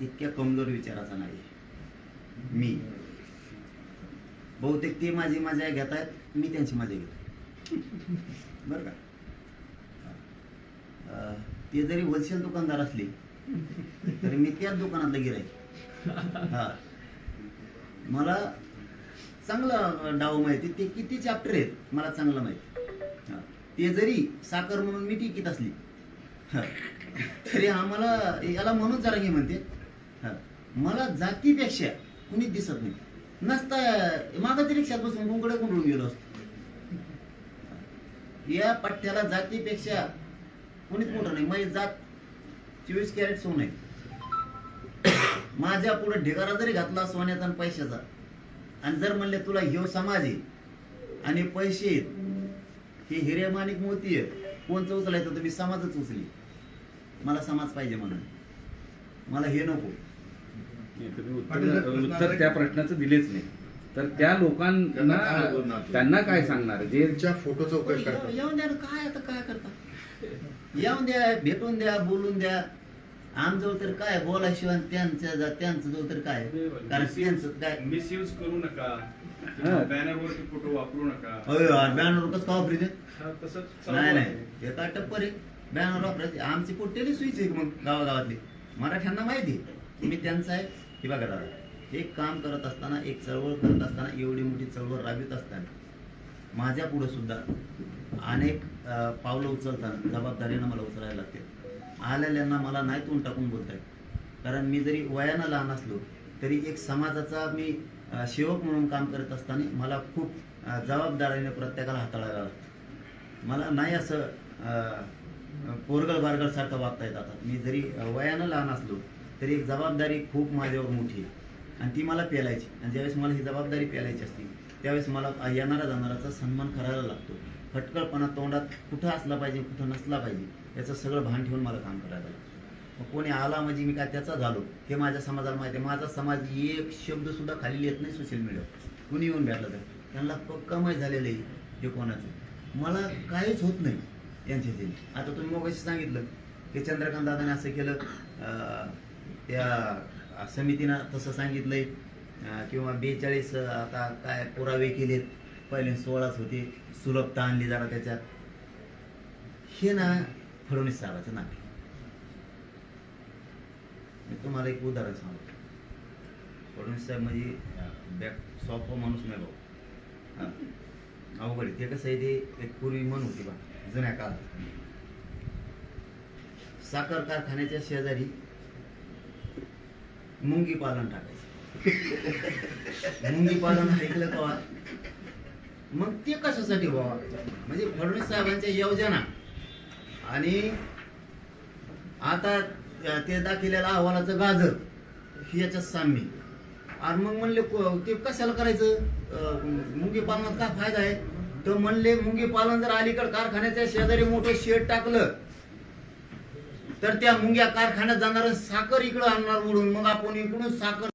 इतक्या कमजोर विचाराचा नाही. मी. बहुतेक ते माझी मजा घेत आहेत मी त्यांची मजा घेतो. बरं का? ते जरी होलसेल दुकानदार असले तरी मी त्याच दुकानातलं गिराईक हा. मला चांगलं डाव माहिती ते किती चॅप्टर आहेत मला चांगलं माहिती. ते जरी साखर म्हणून मी टिकीत असली तरी आम्हाला याला म्हणून जरा घे म्हणते मला जातीपेक्षा कुणीच दिसत नाही. नसता मागाची रिक्षात बसून कुंकडे कुंडून गेलो असतो. या पठ्ठ्याला जातीपेक्षा कुणीच मोठं नाही. माझी जात चोवीस कॅरेट सोन आहे. माझ्या पुढे ढिगारा जरी घातला सोन्याचा आणि पैशाचा आणि जर म्हणले तुला ह्यो समाज आहे आणि पैसे आहेत हे हिरे माणिक मोती आहे. कोणचं उचलायचं? तर मी समाजच उचली. मला समाज पाहिजे म्हणून. मला हे नको. तुम्ही उत्तर उत्तर त्या प्रश्नाचं दिलेच नाही. तर त्या लोकांना त्यांना काय बोलणार? त्यांना काय सांगणार? जे त्यांच्या फोटोचा उपयोग येऊ- करतात. येऊन द्या ना, काय आता काय करता येऊन द्या भेटून द्या बोलून द्या. आमजवळ तर काय बोलाशिवाय त्यांच्या जा- त्यांचं जवळ तर काय कारण त्यांचं काय मिसयूज करू नका. हा. बॅनर वरती फोटो वापरू नका. बॅनर कसं का वापरायचे हा, नाही. नाही. टप्पर आहे. बॅनर वापरायचे. आमची पोटेली सुईच आहे मग गावागावातली? मराठ्यांना माहिती आहे. मी त्यांचं आहे की बघा दादा. एक काम करत असताना एक चळवळ करत असताना एवढी मोठी चळवळ राबवित असताना माझ्या पुढे सुद्धा अनेक पावलं उचलताना जबाबदारीनं मला उचलायला लागते. आलेल्यांना मला नाही तोंड टाकून बोलता येत कारण मी जरी वयानं लहान असलो तरी एक समाजाचा मी सेवक म्हणून काम करत असताना मला खूप जबाबदारीने प्रत्येकाला हाताळायला लागतं. मला नाही असं पोरगळ बारगळ सारखं वागता येत आता. मी जरी वयानं लहान असलो तरी एक जबाबदारी खूप माझ्यावर मोठी आहे. आणि ती मला पेलायची. आणि ज्यावेळेस मला ही जबाबदारी पेलायची असते त्यावेळेस मला येणारा जाणाराचा सन्मान करायला लागतो. फटकळपणा तोंडात कुठं असला पाहिजे कुठं नसला पाहिजे याचं सगळं भान ठेवून मला काम करायला लागतं. मग कोणी आला म्हणजे मी काय त्याचा झालो? हे माझ्या समाजाला माहिती आहे. माझा समाज एक शब्दसुद्धा खाली येत नाही सोशल मीडियावर कुणी येऊन भेटलं तर? त्यांना पक्का माहीत झालेलं आहे हे कोणाचं? मला काहीच होत नाही यांच्या ते आता तुम्ही मग सांगितलं की चंद्रकांत दादाने असं केलं त्या समितीनं तसं सांगितलंय किंवा बेचाळीस आता काय पुरावे केलेत. पहिले सोळाच होते. सुलभता आणली जरा त्याच्यात. हे ना फडणवीस साहेबाचं नाव मी तुम्हाला एक उदाहरण सांगतो. फडणवीस साहेब म्हणजे बॅक सॉफ्ट माणूस नाही भाऊ. हा. अवघड ते कसं आहे ते एक पूर्वी मन होती बा जुन्या काळात. साखर कारखान्याच्या शेजारी मुंगी पालन टाकायचं. मुंगी पालन ऐकलं का? मग ते कशासाठी व्हावा? म्हणजे फडणवीस साहेबांच्या योजना. आणि आता ते दाखवलेल्या अहवालाचं गाजर याच्यात साम्य. आणि मग म्हणले ते कशाला करायचं? अं, मुंगी पालनात काय फायदा आहे? तर म्हणले मुंगी पालन जर अलीकड कारखान्याच्या शेजारी मोठं शेड टाकलं तर त्या मुंग्या कारखान्यात जाणार साखर इकडं आणणार उडून मग आपण इकडून साखर